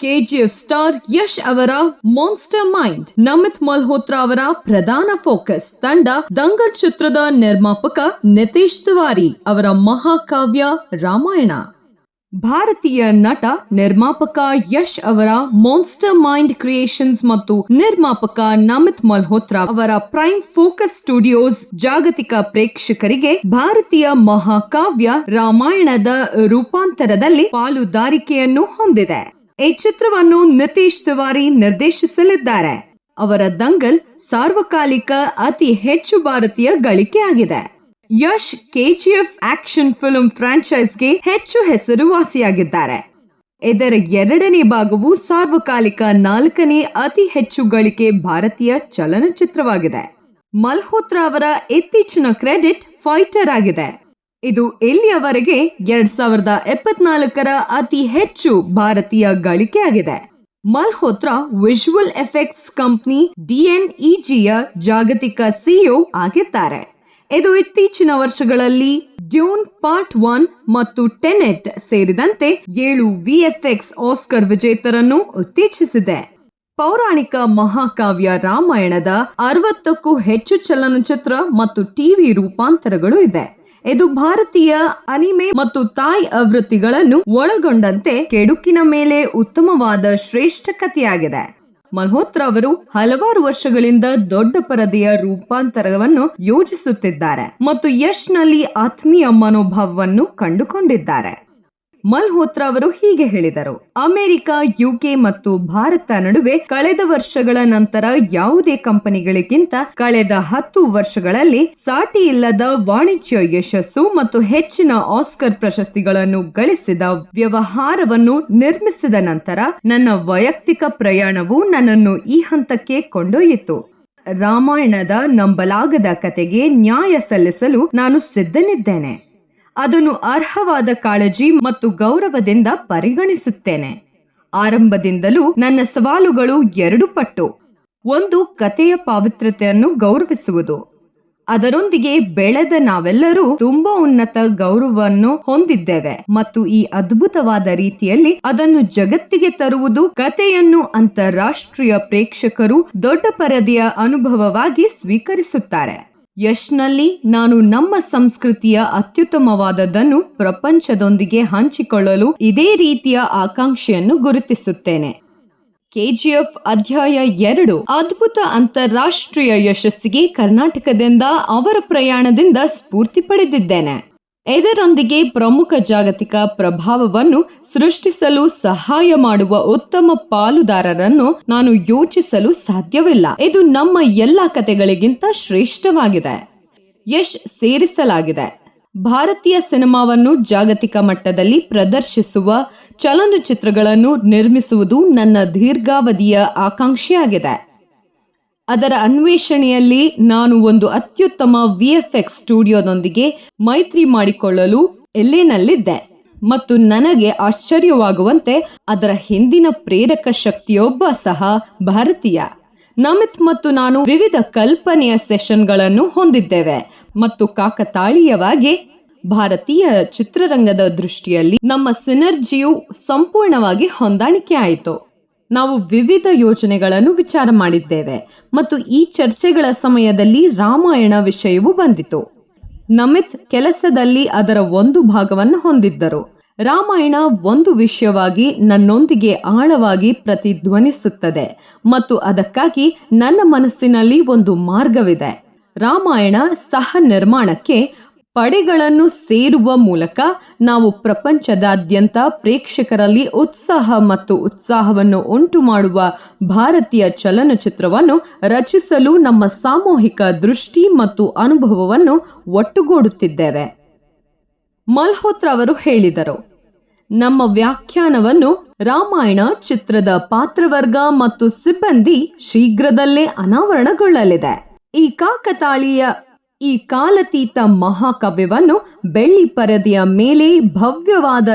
KGF star Yash ಅವರ monster mind Namit Malhotra ಅವರ ಪ್ರಧಾನ ಫೋಕಸ್ ತಂಡ ದಂಗಲ್ ಚಿತ್ರದ ನಿರ್ಮಾಪಕ ನಿತೇಶ್ ತಿವಾರಿ ಅವರ ಮಹಾಕಾವ್ಯ ರಾಮಾಯಣ. ಭಾರತೀಯ ನಟ, ನಿರ್ಮಾಪಕ ಯಶ್ ಅವರ ಮಾನ್ಸ್ಟರ್ ಮೈಂಡ್ ಕ್ರಿಯೇಷನ್ಸ್ ಮತ್ತು ನಿರ್ಮಾಪಕ ನಮಿತ್ ಮಲ್ಹೋತ್ರಾ ಅವರ ಪ್ರೈಮ್ ಫೋಕಸ್ ಸ್ಟುಡಿಯೋಸ್ ಜಾಗತಿಕ ಪ್ರೇಕ್ಷಕರಿಗೆ ಭಾರತೀಯ ಮಹಾಕಾವ್ಯ ರಾಮಾಯಣದ ರೂಪಾಂತರದಲ್ಲಿ ಪಾಲುದಾರಿಕೆಯನ್ನು ಹೊಂದಿದೆ. ಈ ಚಿತ್ರವನ್ನು ನಿತೀಶ್ ತಿವಾರಿ ನಿರ್ದೇಶಿಸಲಿದ್ದಾರೆ. ಅವರ ದಂಗಲ್ ಸಾರ್ವಕಾಲಿಕ ಅತಿ ಹೆಚ್ಚು ಭಾರತೀಯ ಗಳಿಕೆಯಾಗಿದೆ ಯಶ್ ಕೆಜಿಎಫ್ ಆಕ್ಷನ್ ಫಿಲ್ಮ್ ಫ್ರಾಂಚೈಸ್ಗೆ ಹೆಚ್ಚು ಹೆಸರುವಾಸಿಯಾಗಿದ್ದಾರೆ. ಇದರ ಎರಡನೇ ಭಾಗವು ಸಾರ್ವಕಾಲಿಕ ನಾಲ್ಕನೇ ಅತಿ ಹೆಚ್ಚು ಗಳಿಕೆ ಭಾರತೀಯ ಚಲನಚಿತ್ರವಾಗಿದೆ. ಮಲ್ಹೋತ್ರಾ ಅವರ ಇತ್ತೀಚಿನ ಕ್ರೆಡಿಟ್ ಫೈಟರ್ ಆಗಿದೆ. ಇದು ಇಲ್ಲಿಯವರೆಗೆ ಎರಡ್ ಸಾವಿರದ ಎಪ್ಪತ್ನಾಲ್ಕರ ಅತಿ ಹೆಚ್ಚು ಭಾರತೀಯ ಗಳಿಕೆಯಾಗಿದೆ ಮಲ್ಹೋತ್ರಾ ವಿಜುವಲ್ ಎಫೆಕ್ಟ್ಸ್ ಕಂಪನಿ ಡಿಎನ್ಇಜಿಯ ಜಾಗತಿಕ ಸಿಇಒ ಆಗಿದ್ದಾರೆ. ಇದು ಇತ್ತೀಚಿನ ವರ್ಷಗಳಲ್ಲಿ ಡ್ಯೂನ್ ಪಾರ್ಟ್ ಒನ್ ಮತ್ತು ಟೆನೆಟ್ ಸೇರಿದಂತೆ ಏಳು ವಿಎಫ್ಎಕ್ಸ್ ಆಸ್ಕರ್ ವಿಜೇತರನ್ನು ಉತ್ತೇಜಿಸಿದೆ. ಪೌರಾಣಿಕ ಮಹಾಕಾವ್ಯ ರಾಮಾಯಣದ ಅರವತ್ತಕ್ಕೂ ಹೆಚ್ಚು ಚಲನಚಿತ್ರ ಮತ್ತು ಟಿವಿ ರೂಪಾಂತರಗಳು ಇವೆ. ಇದು ಭಾರತೀಯ ಅನಿಮೆ ಮತ್ತು ತಾಯ್ ಆವೃತ್ತಿಗಳನ್ನು ಒಳಗೊಂಡಂತೆ ಕೆಡುಕಿನ ಮೇಲೆ ಉತ್ತಮವಾದ ಶ್ರೇಷ್ಠ ಕಥೆಯಾಗಿದೆ. ಮಲ್ಹೋತ್ರ ಅವರು ಹಲವಾರು ವರ್ಷಗಳಿಂದ ದೊಡ್ಡ ಪರದೆಯ ರೂಪಾಂತರವನ್ನು ಯೋಜಿಸುತ್ತಿದ್ದಾರೆ ಮತ್ತು ಯಶ್ನಲ್ಲಿ ಆತ್ಮೀಯ ಮನೋಭಾವವನ್ನು ಕಂಡುಕೊಂಡಿದ್ದಾರೆ. ಮಲ್ಹೋತ್ರಾ ಅವರು ಹೀಗೆ ಹೇಳಿದರು. ಅಮೆರಿಕ, ಯುಕೆ ಮತ್ತು ಭಾರತ ನಡುವೆ ಕಳೆದ ವರ್ಷಗಳ ನಂತರ ಯಾವುದೇ ಕಂಪನಿಗಳಿಗಿಂತ ಕಳೆದ ಹತ್ತು ವರ್ಷಗಳಲ್ಲಿ ಸಾಟಿ ಇಲ್ಲದ ವಾಣಿಜ್ಯ ಯಶಸ್ಸು ಮತ್ತು ಹೆಚ್ಚಿನ ಆಸ್ಕರ್ ಪ್ರಶಸ್ತಿಗಳನ್ನು ಗಳಿಸಿದ ವ್ಯವಹಾರವನ್ನು ನಿರ್ಮಿಸಿದ ನಂತರ ನನ್ನ ವೈಯಕ್ತಿಕ ಪ್ರಯಾಣವು ನನ್ನನ್ನು ಈ ಹಂತಕ್ಕೆ ಕೊಂಡೊಯ್ಯಿತು. ರಾಮಾಯಣದ ನಂಬಲಾಗದ ಕತೆಗೆ ನ್ಯಾಯ ಸಲ್ಲಿಸಲು ನಾನು ಸಿದ್ಧನಿದ್ದೇನೆ. ಅದನ್ನು ಅರ್ಹವಾದ ಕಾಳಜಿ ಮತ್ತು ಗೌರವದಿಂದ ಪರಿಗಣಿಸುತ್ತೇನೆ. ಆರಂಭದಿಂದಲೂ ನನ್ನ ಸವಾಲುಗಳು ಎರಡು ಪಟ್ಟು. ಒಂದು, ಕಥೆಯ ಪಾವಿತ್ರತೆಯನ್ನು ಗೌರವಿಸುವುದು. ಅದರೊಂದಿಗೆ ಬೆಳೆದ ನಾವೆಲ್ಲರೂ ತುಂಬಾ ಉನ್ನತ ಗೌರವವನ್ನು ಹೊಂದಿದ್ದೇವೆ ಮತ್ತು ಈ ಅದ್ಭುತವಾದ ರೀತಿಯಲ್ಲಿ ಅದನ್ನು ಜಗತ್ತಿಗೆ ತರುವುದು ಕಥೆಯನ್ನು ಅಂತಾರಾಷ್ಟ್ರೀಯ ಪ್ರೇಕ್ಷಕರು ದೊಡ್ಡ ಪರದೆಯ ಅನುಭವವಾಗಿ ಸ್ವೀಕರಿಸುತ್ತಾರೆ. ಯಶ್ನಲ್ಲಿ ನಾನು ನಮ್ಮ ಸಂಸ್ಕೃತಿಯ ಅತ್ಯುತ್ತಮವಾದದ್ದನ್ನು ಪ್ರಪಂಚದೊಂದಿಗೆ ಹಂಚಿಕೊಳ್ಳಲು ಇದೇ ರೀತಿಯ ಆಕಾಂಕ್ಷೆಯನ್ನು ಗುರುತಿಸುತ್ತೇನೆ. ಕೆಜಿಎಫ್ ಅಧ್ಯಾಯ ಎರಡು, ಅದ್ಭುತ ಅಂತಾರಾಷ್ಟ್ರೀಯ ಯಶಸ್ಸಿಗೆ ಕರ್ನಾಟಕದಿಂದ ಅವರ ಪ್ರಯಾಣದಿಂದ ಸ್ಫೂರ್ತಿ ಪಡೆದಿದ್ದೇನೆ. ಇದರೊಂದಿಗೆ ಪ್ರಮುಖ ಜಾಗತಿಕ ಪ್ರಭಾವವನ್ನು ಸೃಷ್ಟಿಸಲು ಸಹಾಯ ಮಾಡುವ ಉತ್ತಮ ಪಾಲುದಾರರನ್ನು ನಾನು ಯೋಚಿಸಲು ಸಾಧ್ಯವಿಲ್ಲ. ಇದು ನಮ್ಮ ಎಲ್ಲ ಕತೆಗಳಿಗಿಂತ ಶ್ರೇಷ್ಠವಾಗಿದೆ. ಯಶ್ ಸೇರಿಸಲಾಗಿದೆ. ಭಾರತೀಯ ಸಿನಿಮಾವನ್ನು ಜಾಗತಿಕ ಮಟ್ಟದಲ್ಲಿ ಪ್ರದರ್ಶಿಸುವ ಚಲನಚಿತ್ರಗಳನ್ನು ನಿರ್ಮಿಸುವುದು ನನ್ನ ದೀರ್ಘಾವಧಿಯ ಆಕಾಂಕ್ಷೆಯಾಗಿದೆ. ಅದರ ಅನ್ವೇಷಣೆಯಲ್ಲಿ ನಾನು ಒಂದು ಅತ್ಯುತ್ತಮ ವಿಎಫ್ಎಕ್ಸ್ ಸ್ಟುಡಿಯೋದೊಂದಿಗೆ ಮೈತ್ರಿ ಮಾಡಿಕೊಳ್ಳಲು ಎಲ್ಲೇನಲ್ಲಿದ್ದೆ. ಮತ್ತು ನನಗೆ ಆಶ್ಚರ್ಯವಾಗುವಂತೆ ಅದರ ಹಿಂದಿನ ಪ್ರೇರಕ ಶಕ್ತಿಯೊಬ್ಬ ಸಹ ಭಾರತೀಯ. ನಮಿತ್ ಮತ್ತು ನಾನು ವಿವಿಧ ಕಲ್ಪನೆಯ ಸೆಷನ್ಗಳನ್ನು ಹೊಂದಿದ್ದೇವೆ ಮತ್ತು ಕಾಕತಾಳೀಯವಾಗಿ ಭಾರತೀಯ ಚಿತ್ರರಂಗದ ದೃಷ್ಟಿಯಲ್ಲಿ ನಮ್ಮ ಸಿನರ್ಜಿಯು ಸಂಪೂರ್ಣವಾಗಿ ಹೊಂದಾಣಿಕೆ ಆಯಿತು. ನಾವು ವಿವಿಧ ಯೋಜನೆಗಳನ್ನು ವಿಚಾರ ಮಾಡಿದ್ದೇವೆ ಮತ್ತು ಈ ಚರ್ಚೆಗಳ ಸಮಯದಲ್ಲಿ ರಾಮಾಯಣ ವಿಷಯವು ಬಂದಿತು. ನಮಿತ್ ಕೆಲಸದಲ್ಲಿ ಅದರ ಒಂದು ಭಾಗವನ್ನು ಹೊಂದಿದ್ದರು. ರಾಮಾಯಣ ಒಂದು ವಿಷಯವಾಗಿ ನನ್ನೊಂದಿಗೆ ಆಳವಾಗಿ ಪ್ರತಿಧ್ವನಿಸುತ್ತದೆ ಮತ್ತು ಅದಕ್ಕಾಗಿ ನನ್ನ ಮನಸ್ಸಿನಲ್ಲಿ ಒಂದು ಮಾರ್ಗವಿದೆ. ರಾಮಾಯಣ ಸಹ ನಿರ್ಮಾಣಕ್ಕೆ ಪಡೆಗಳನ್ನು ಸೇರುವ ಮೂಲಕ ನಾವು ಪ್ರಪಂಚದಾದ್ಯಂತ ಪ್ರೇಕ್ಷಕರಲ್ಲಿ ಉತ್ಸಾಹ ಮತ್ತು ಉತ್ಸಾಹವನ್ನು ಉಂಟು ಮಾಡುವ ಭಾರತೀಯ ಚಲನಚಿತ್ರವನ್ನು ರಚಿಸಲು ನಮ್ಮ ಸಾಮೂಹಿಕ ದೃಷ್ಟಿ ಮತ್ತು ಅನುಭವವನ್ನು ಒಟ್ಟುಗೂಡುತ್ತಿದ್ದೇವೆ. ಮಲ್ಹೋತ್ರ ಅವರು ಹೇಳಿದರು, ನಮ್ಮ ವ್ಯಾಖ್ಯಾನವನ್ನು ರಾಮಾಯಣ ಚಿತ್ರದ ಪಾತ್ರವರ್ಗ ಮತ್ತು ಸಿಬ್ಬಂದಿ ಶೀಘ್ರದಲ್ಲೇ ಅನಾವರಣಗೊಳ್ಳಲಿದೆ. ಈ ಕಾಕತಾಳೀಯ ಈ ಕಾಲತೀತ ಮಹಾಕಾವ್ಯವನ್ನು ಬೆಳ್ಳಿ ಪರದೆಯ ಮೇಲೆ ಭವ್ಯವಾದ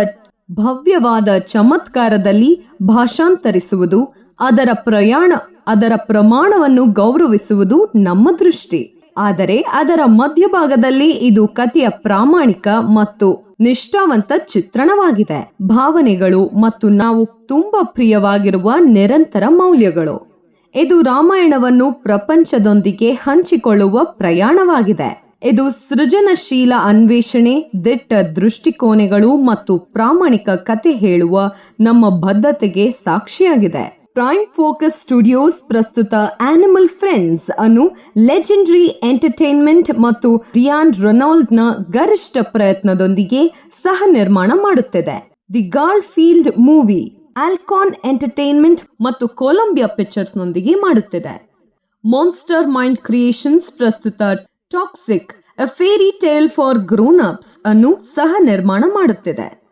ಭವ್ಯವಾದ ಚಮತ್ಕಾರದಲ್ಲಿ ಭಾಷಾಂತರಿಸುವುದು, ಅದರ ಪ್ರಯಾಣ, ಅದರ ಪ್ರಮಾಣವನ್ನು ಗೌರವಿಸುವುದು ನಮ್ಮ ದೃಷ್ಟಿ. ಆದರೆ ಅದರ ಮಧ್ಯಭಾಗದಲ್ಲಿ ಇದು ಕಥೆಯ ಪ್ರಾಮಾಣಿಕ ಮತ್ತು ನಿಷ್ಠಾವಂತ ಚಿತ್ರಣವಾಗಿದೆ. ಭಾವನೆಗಳು ಮತ್ತು ನಾವು ತುಂಬಾ ಪ್ರಿಯವಾಗಿರುವ ನಿರಂತರ ಮೌಲ್ಯಗಳು. ಇದು ರಾಮಾಯಣವನ್ನು ಪ್ರಪಂಚದೊಂದಿಗೆ ಹಂಚಿಕೊಳ್ಳುವ ಪ್ರಯಾಣವಾಗಿದೆ. ಇದು ಸೃಜನಶೀಲ ಅನ್ವೇಷಣೆ, ದಿಟ್ಟ ದೃಷ್ಟಿಕೋನಗಳು ಮತ್ತು ಪ್ರಾಮಾಣಿಕ ಕತೆ ಹೇಳುವ ನಮ್ಮ ಬದ್ಧತೆಗೆ ಸಾಕ್ಷಿಯಾಗಿದೆ. ಪ್ರೈಮ್ ಫೋಕಸ್ ಸ್ಟುಡಿಯೋಸ್ ಪ್ರಸ್ತುತ ಆನಿಮಲ್ ಫ್ರೆಂಡ್ಸ್ ಅನ್ನು ಲೆಜೆಂಡರಿ ಎಂಟರ್ಟೈನ್ಮೆಂಟ್ ಮತ್ತು ರಿಯಾನ್ ರೊನಾಲ್ಡ್ನ ಗರಿಷ್ಠ ಪ್ರಯತ್ನದೊಂದಿಗೆ ಸಹ ನಿರ್ಮಾಣ ಮಾಡುತ್ತಿದೆ. The Garfield movie Alcon Entertainment ಮತ್ತು ಕೊಲಂಬಿಯಾ ಪಿಕ್ಚರ್ಸ್ನೊಂದಿಗೆ ಮಾಡುತ್ತಿದೆ. ಮಾನ್ಸ್ಟರ್ ಮೈಂಡ್ ಕ್ರಿಯೇಷನ್ಸ್ ಪ್ರಸ್ತುತ Toxic a fairy tale for grown ups ಅನ್ನು ಸಹ ನಿರ್ಮಾಣ ಮಾಡುತ್ತಿದೆ.